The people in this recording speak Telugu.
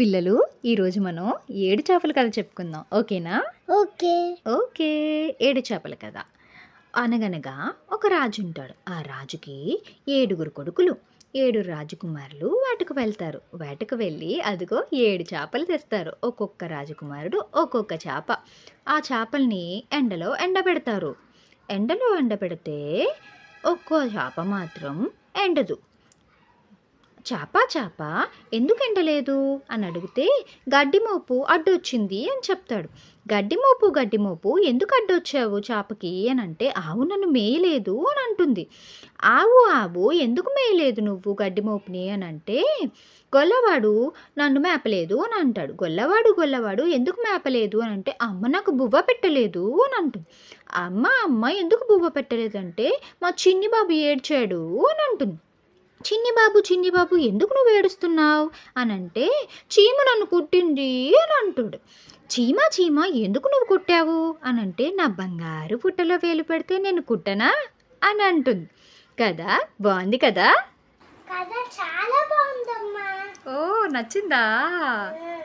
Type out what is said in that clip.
పిల్లలు ఈరోజు మనం ఏడు చేపల కథ చెప్పుకుందాం. ఓకేనా? ఓకే. ఓకే. ఏడు చేపల కథ. అనగనగా ఒక రాజు ఉంటాడు. ఆ రాజుకి ఏడుగురు కొడుకులు ఏడు రాజకుమారులు వేటకు వెళ్తారు. వేటకు వెళ్ళి అదిగో ఏడు చేపలు తెస్తారు. ఒక్కొక్క రాజకుమారుడు ఒక్కొక్క చేప. ఆ చేపల్ని ఎండలో ఎండబెడతారు. ఎండలో ఎండబెడితే ఒక్కో చేప మాత్రం ఎండదు. చేప చేప ఎందుకెండలేదు అని అడిగితే గడ్డి మోపు అడ్డొచ్చింది అని చెప్తాడు. గడ్డిమోపు గడ్డిమోపు ఎందుకు అడ్డొచ్చావు చేపకి? అని అంటే ఆవు నన్ను మేయలేదు అని అంటుంది. ఆవు ఆవు ఎందుకు మేయలేదు నువ్వు గడ్డి మోపుని అని అంటే గొల్లవాడు నన్ను మేపలేదు అని అంటాడు. గొల్లవాడు గొల్లవాడు ఎందుకు మేపలేదు? అని అంటే అమ్మ నాకు బువ్వ పెట్టలేదు అని అంటుంది. అమ్మ అమ్మ ఎందుకు బువ్వ పెట్టలేదంటే మా చిన్ని బాబు ఏడ్చాడు అని అంటుంది. చిన్ని బాబు చిన్ని బాబు ఎందుకు నువ్వు ఏడుస్తున్నావు? అని అంటే చీమ నన్ను కుట్టింది అని అంటాడు. చీమ చీమ ఎందుకు నువ్వు కుట్టావు? అని అంటే నా బంగారు పుట్టలో వేలు పెడితే నేను కుట్టనా? అని అంటుంది. కదా బాగుంది కదా? చాలా బాగుందమ్మా. ఓ నచ్చిందా?